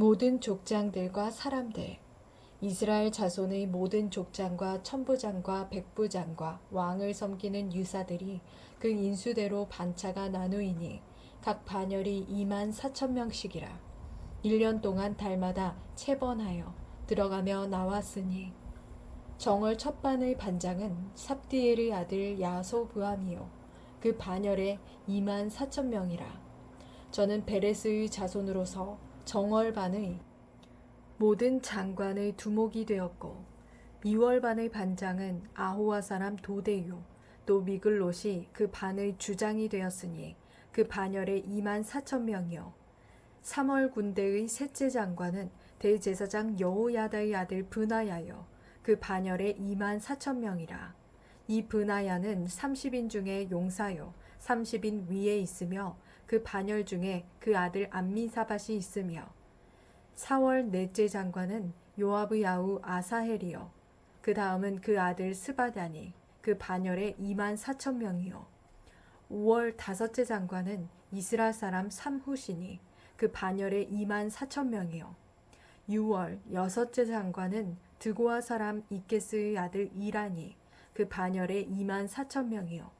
모든 족장들과 사람들 이스라엘 자손의 모든 족장과 천부장과 백부장과 왕을 섬기는 유사들이 그 인수대로 반차가 나누이니 각 반열이 2만 4천 명씩이라. 1년 동안 달마다 채번하여 들어가며 나왔으니 정월 첫 반의 반장은 삽디엘의 아들 야소부함이요. 그 반열에 2만 4천 명이라. 저는 베레스의 자손으로서 정월 반의 모든 장관의 두목이 되었고 2월 반의 반장은 아호와 사람 도데요 또 미글롯이 그 반의 주장이 되었으니 그 반열에 2만 4천 명이요. 3월 군대의 셋째 장관은 대제사장 여호야다의 아들 브나야요. 그 반열에 2만 4천 명이라. 이 브나야는 30인 중에 용사요 30인 위에 있으며 그 반열 중에 그 아들 암미사밭이 있으며 4월 넷째 장관은 요압의 아우 아사헬이요. 그 다음은 그 아들 스바다니 그 반열에 2만 4천 명이요. 5월 다섯째 장관은 이스라엘 사람 삼후시니 그 반열에 2만 4천 명이요. 6월 여섯째 장관은 드고아 사람 이케스의 아들 이란이 그 반열에 2만 4천 명이요.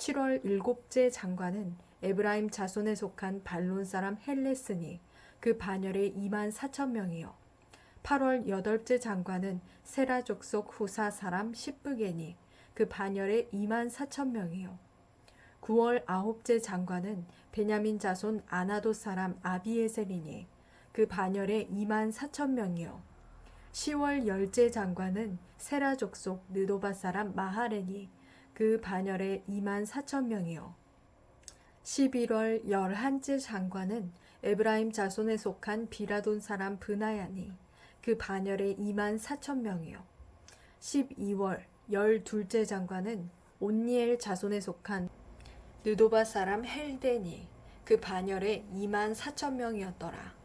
7월 일곱째 장관은 에브라임 자손에 속한 발론 사람 헬레스니 그 반열에 2만 4천 명이요. 8월 여덟째 장관은 세라 족속 후사 사람 십부게니 그 반열에 2만 4천 명이요. 9월 아홉째 장관은 베냐민 자손 아나도 사람 아비에셀이니 그 반열에 2만 4천 명이요. 10월 열째 장관은 세라 족속 느도바 사람 마하레니 그 반열에 2만 4천 명이요. 11월 열한째 장관은 에브라임 자손에 속한 비라돈 사람 브나야니 그 반열에 2만 4천 명이요. 12월 열둘째 장관은 온니엘 자손에 속한 느도바 사람 헬데니 그 반열에 2만 4천 명이었더라.